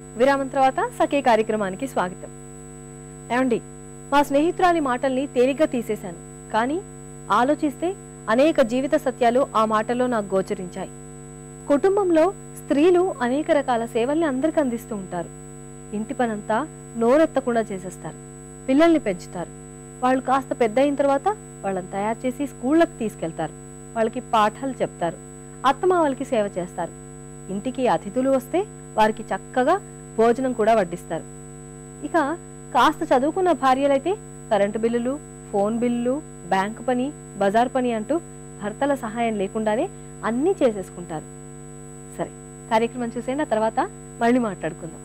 విరామం తర్వాత సఖీ కార్యక్రమానికి స్వాగతం. ఏమండి మా స్నేహితురాలి మాటల్ని తేలిగ్గా తీసేశాను. కానీ ఆలోచిస్తే అనేక జీవిత సత్యాలు ఆ మాటల్లో నాకు గోచరించాయి. కుటుంబంలో స్త్రీలు అనేక రకాల సేవల్ని అందరికి అందిస్తూ ఉంటారు. ఇంటి పనంతా నోరెత్తకుండా చేసేస్తారు. పిల్లల్ని పెంచుతారు. వాళ్ళు కాస్త పెద్ద అయిన తర్వాత వాళ్ళని తయారు చేసి స్కూళ్ళకి తీసుకెళ్తారు. వాళ్ళకి పాఠాలు చెప్తారు. అత్తమావలకి సేవ చేస్తారు. ఇంటికి అతిథులు వస్తే వారికి చక్కగా భోజనం కూడా వడ్డిస్తారు. ఇక కాస్త చదువుకున్న భార్యలైతే కరెంటు బిల్లులు ఫోన్ బిల్లులు బ్యాంకు పని బజార్ పని అంటూ భర్తల సహాయం లేకుండానే అన్నీ చేసేసుకుంటారు. సరే కార్యక్రమం చూసేనా తర్వాత మళ్ళీ మాట్లాడుకుందాం.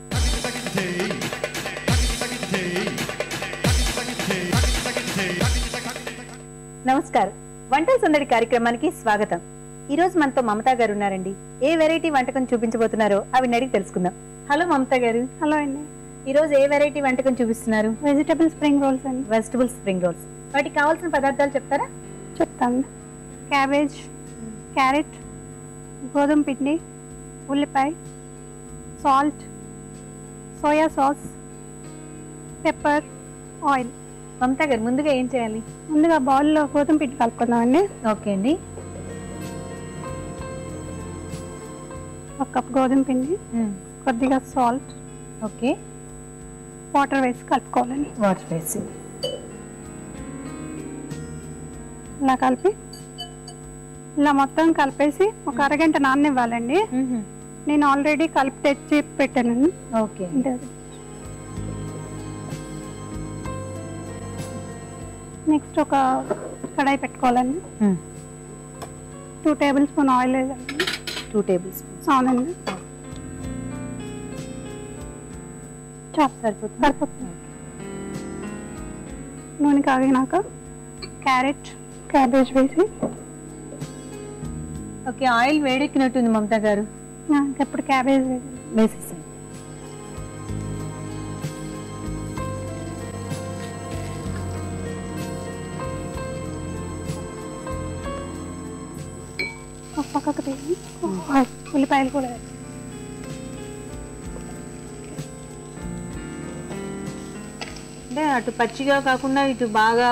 నమస్కారం. వంటల సందడి కార్యక్రమానికి స్వాగతం. ఈ రోజు మనతో మమతా గారు ఉన్నారండి. ఏ వెరైటీ వంటకం చూపించబోతున్నారో అవి అడిగి తెలుసుకుందాం. హలో మమతా గారు. హలో అండి. ఈ రోజు ఏ వెరైటీ వంటకం చూపిస్తున్నారు? వెజిటబుల్ స్ప్రింగ్ రోల్స్ అండి. Vegetable spring rolls. వాటికి కావాల్సిన పదార్థాలు చెప్తారా? చెప్తాను క్యాబేజ్ క్యారెట్ గోధుమ పిండి ఉల్లిపాయ salt soya sauce pepper oil. Mamata గారు ముందుగా ఏం చేయాలి? ముందుగా బౌల్లో గోధుమ పిండి కలుపుకుందామండి. ఓకే అండి. ఒక కప్ గోధుమ పిండి కొద్దిగా సాల్ట్ ఓకే. వాటర్ వేసి కలుపుకోవాలండి. వాటర్ వేసి. ఇలా కలిపి ఇలా మొత్తం కలిపేసి ఒక అరగంట నాననివ్వాలండి. నేను ఆల్రెడీ కలిపి తెచ్చి పెట్టానండి. ఓకే. నెక్స్ట్ ఒక కడాయి పెట్టుకోవాలండి. టూ టేబుల్ స్పూన్ ఆయిల్ వేయాలండి. టూ టేబుల్ స్పూన్స్ అవునండి చాలు సరిపోతుంది సరిపోతుంది నూనె కాగినాక క్యారెట్ క్యాబేజ్ వేసి ఓకే ఆయిల్ వేడెక్కినట్టుంది మమతా గారు ఆ, ఇప్పుడు క్యాబేజ్ వేసి వేసేసాను ఒక పక్కకు తీసి ఉల్లిపాయలు కూడా అంటే అటు పచ్చిగా కాకుండా ఇటు బాగా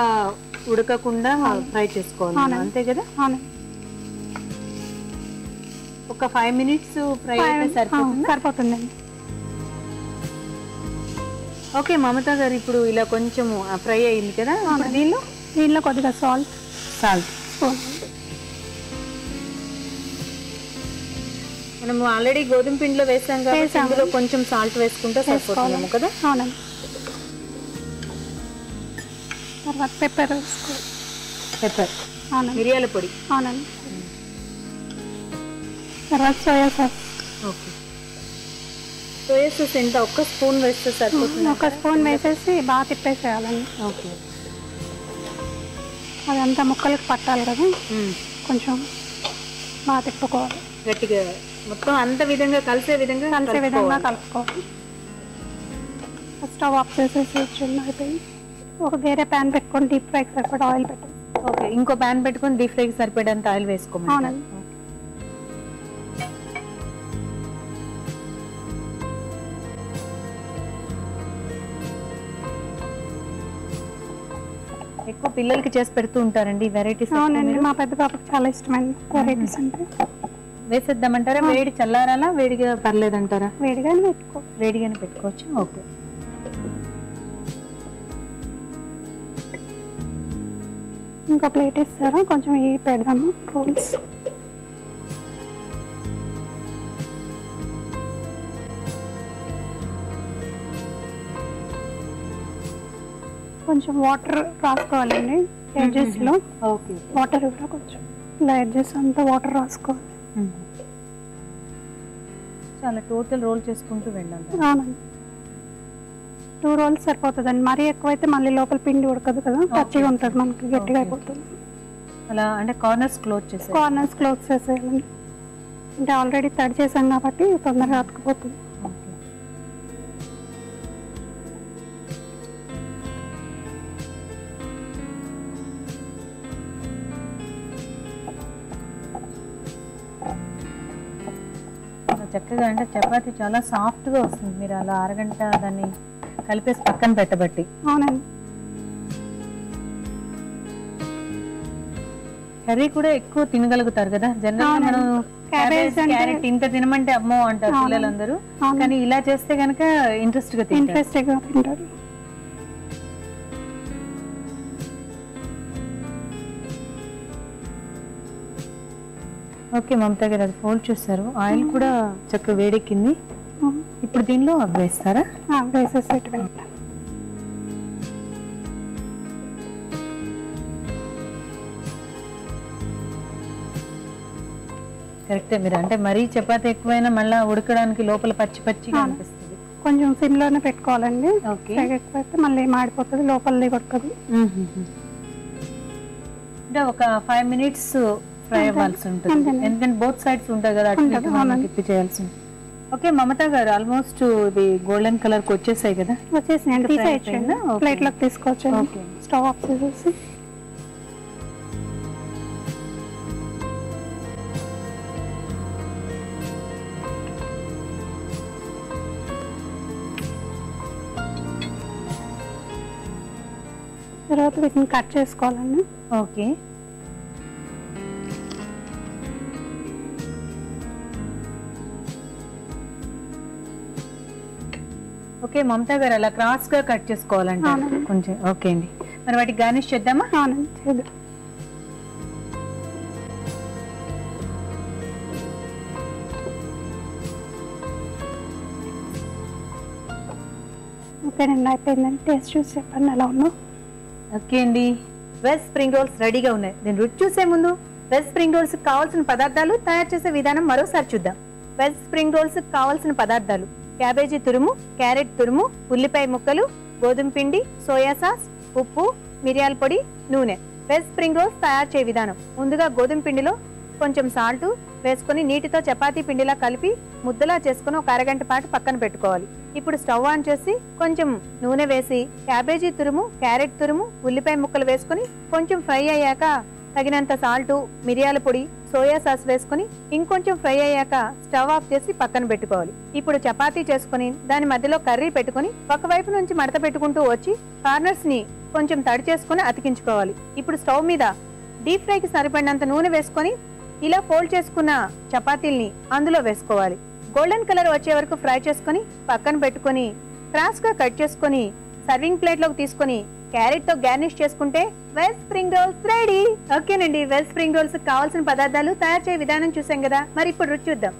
ఉడకకుండా ఫ్రై చేసుకోవాలి. అంతే కదా? ఒక ఫైవ్ మినిట్స్ ఫ్రై అయితే సరిపోతుందా? సరిపోతుందండి. ఓకే మమతా గారు ఇప్పుడు ఇలా కొంచెం ఫ్రై అయింది కదా? దీనిలో? దీనిలో కొద్దిగా సాల్ట్. సాల్ట్. స్పూన్ మనం ఆల్రెడీ గోధుమ పిండిలో వేసాం కాబట్టి. ఇందులో కొంచెం సాల్ట్ వేసుకుంటే సరిపోతుందేమో కదా? అవునండి. తర్వాత పెప్పర్ వేసుకోవాలి పెప్పర్ అవునండి. మిరియాల పొడి. అవునండి. తర్వాత soya sauce okay. Soya sauce ఎంత? ఒక్క స్పూన్ వేస్తే సరిపోతుంది ఒక స్పూన్ వేసేసి బాగా తిప్పేసేయాలండి. ఓకే. అదంతా ముక్కలకు పట్టాలి కదా? కొంచెం బాగా తిప్పుకోవాలి. గట్టిగా మొత్తం అంత విధంగా కలిసే విధంగా కలిసే విధంగా కలుపుకోవాలి. స్టవ్ ఆఫ్ చేసేసి చిన్న అయిపోయి ఒక వేరే ప్యాన్ పెట్టుకొని డీప్ ఫ్రైకి సరిపడా ఆయిల్ పెట్టాలి ఓకే ఇంకో ప్యాన్ పెట్టుకొని డీప్ ఫ్రైకి సరిపడేంత ఆయిల్ వేసుకోమని అవునండి. ఎక్కువ పిల్లలకి చేసి పెడుతూ ఉంటారండి వెరైటీస్ అవునండి మా పెద్ద పాపకి చాలా ఇష్టమైన వెరైటీస్ అంటే. వేసేద్దామంటారా? వేడి చల్లారాలా? వేడిగా పర్లేదంటారా? వేడిగానే పెట్టుకో. వేడిగానే పెట్టుకోవచ్చు? ఓకే. ఇంకో ప్లేట్ ఇస్తారా కొంచెం ఈ పెడదాము? రోల్స్. కొంచెం వాటర్ రాసుకోవాలండి ఎడ్జెస్లో ఓకే వాటర్ కూడా కొంచెం? ఇలా ఎడ్జెస్ అంతా వాటర్ రాసుకోవాలి. చాలా టోటల్ రోల్ చేసుకుంటూ వెళ్ళాలి. అవునండి. టూ రోల్స్ సరిపోతుందండి. మరీ ఎక్కువైతే మళ్ళీ లోపల పిండి ఉడకదు కదా పచ్చిగా ఉంటుంది మనకి గట్టిగా అయిపోతుంది. అలా అంటే కార్నర్స్ క్లోజ్ చేసి కార్నర్స్ క్లోజ్ చేసేయాలండి. అంటే ఆల్రెడీ తడి చేసాం కాబట్టి తొందరగా అతుకుపోతుంది. చక్కగా అంటే చపాతీ చాలా సాఫ్ట్గా వస్తుంది. మీరు అలా అరగంట దాన్ని కలిపేసి పక్కన పెట్టబట్టి. అవునండి. కర్రీ కూడా ఎక్కువ తినగలుగుతారు కదా? జనరల్గా మనం క్యారెట్ ఇంత తినమంటే అమ్మో అంటారు. పిల్లలందరూ. కానీ ఇలా చేస్తే గనక ఇంట్రెస్ట్గా ఇంట్రెస్ట్గా తింటారు. ఓకే మమతా గారు అది ఫోల్డ్ చేస్తారు ఆయిల్ కూడా చక్కగా వేడెక్కింది. ఇప్పుడు దీనిలో వేస్తారా? కరెక్టే మీరు. అంటే మరీ చపాతీ ఎక్కువైనా మళ్ళీ ఉడకడానికి లోపల పచ్చి పచ్చిగా. అనిపిస్తుంది. కొంచెం సిమ్లోనే పెట్టుకోవాలండి ఎక్కువైతే మళ్ళీ మాడిపోతుంది లోపలది కొడుతుంది. అంటే ఒక ఫైవ్ మినిట్స్ ఫ్రై. అవ్వాల్సి ఉంటుంది. ఎందుకంటే బోత్ సైడ్స్ ఉంటాయి కదా అటు ఉంటుంది, ఇటు మనం అవునండి. తిప్పి చేయాల్సి ఉంటుంది. ఓకే మమతా గారు ఆల్మోస్ట్ ఇది గోల్డెన్ కలర్కి వచ్చేసాయి కదా? వచ్చేసినాయండి. ప్లేట్లోకి తీసుకోవచ్చండి ఓకే స్టవ్ ఆఫ్ చేసేసి. తర్వాత వీటిని కట్ చేసుకోవాలండి. ఓకే ఓకే మమతా గారు అలా క్రాస్గా కట్ చేసుకోవాలంటే. కొంచెం ఓకే అండి. మరి వాటికి గార్నిష్ చేద్దామా? అవునండి చేద్దాం. ఓకేనండి అయిపోయిందండి. టేస్ట్ చూసి చెప్పండి ఎలా ఉందో. ఓకే అండి. వెజ్ స్ప్రింగ్ రోల్స్ రెడీగా ఉన్నాయి. రుచి చూసే ముందు వెజ్ స్ప్రింగ్ రోల్స్ కావాల్సిన పదార్థాలు తయారు చేసే విధానం మరోసారి చూద్దాం. వెజ్ స్ప్రింగ్ రోల్స్ కావాల్సిన పదార్థాలు. క్యాబేజీ తురుము క్యారెట్ తురుము ఉల్లిపాయ ముక్కలు గోధుమ పిండి సోయా సాస్ ఉప్పు మిరియాల పొడి నూనె. వెజ్ స్ప్రింగ్ రోల్స్ తయారు చేయ విధానం. ముందుగా గోధుమ పిండిలో కొంచెం సాల్ట్ వేసుకొని నీటితో చపాతీ పిండిలా కలిపి ముద్దలా చేసుకుని ఒక అరగంట పాటు పక్కన పెట్టుకోవాలి. ఇప్పుడు స్టవ్ ఆన్ చేసి కొంచెం నూనె వేసి క్యాబేజీ తురుము క్యారెట్ తురుము ఉల్లిపాయ ముక్కలు వేసుకొని కొంచెం ఫ్రై అయ్యాక తగినంత సాల్ట్ మిరియాల పొడి సోయా సాస్ వేసుకొని ఇంకొంచెం ఫ్రై అయ్యాక స్టవ్ ఆఫ్ చేసి పక్కన పెట్టుకోవాలి. ఇప్పుడు చపాతీ చేసుకొని దాని మధ్యలో కర్రీ పెట్టుకొని ఒకవైపు నుంచి మడత పెట్టుకుంటూ వచ్చి కార్నర్స్ని కొంచెం తడి చేసుకుని అతికించుకోవాలి. ఇప్పుడు స్టవ్ మీద డీప్ ఫ్రైకి సరిపడినంత నూనె వేసుకొని ఇలా ఫోల్డ్ చేసుకున్న చపాతీల్ని అందులో వేసుకోవాలి. గోల్డెన్ కలర్ వచ్చే వరకు ఫ్రై చేసుకొని పక్కన పెట్టుకొని క్రాస్గా కట్ చేసుకొని సర్వింగ్ ప్లేట్లోకి తీసుకొని క్యారెట్తో గార్నిష్ చేసుకుంటే వెజ్ స్ప్రింగ్ రోల్స్ రెడీ. ఓకేనండి వెజ్ స్ప్రింగ్ రోల్స్ కావాల్సిన పదార్థాలు తయారు చేయ విధానం చూసాం కదా మరి ఇప్పుడు రుచి చూద్దాం.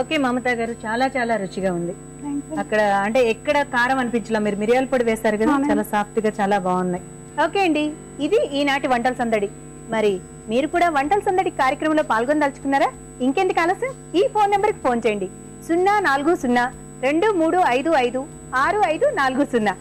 ఓకే మమతా గారు చాలా చాలా రుచిగా ఉంది. అక్కడ అంటే ఎక్కడ కారం అనిపించలా? మీరు మిరియాల పొడి వేశారు కదా. చాలా సాఫ్ట్గా చాలా బాగున్నాయి. ఓకే అండి ఇది ఈనాటి వంటల సందడి. మరి మీరు కూడా వంటల సందడి కార్యక్రమంలో పాల్గొనదలుచుకున్నారా? ఇంకెందుకు ఆలస్యం? ఈ ఫోన్ నెంబర్కి ఫోన్ చేయండి. సున్నా నాలుగు సున్నా రెండు మూడు ఐదు ఐదు ఆరు ఐదు నాలుగు సున్నా.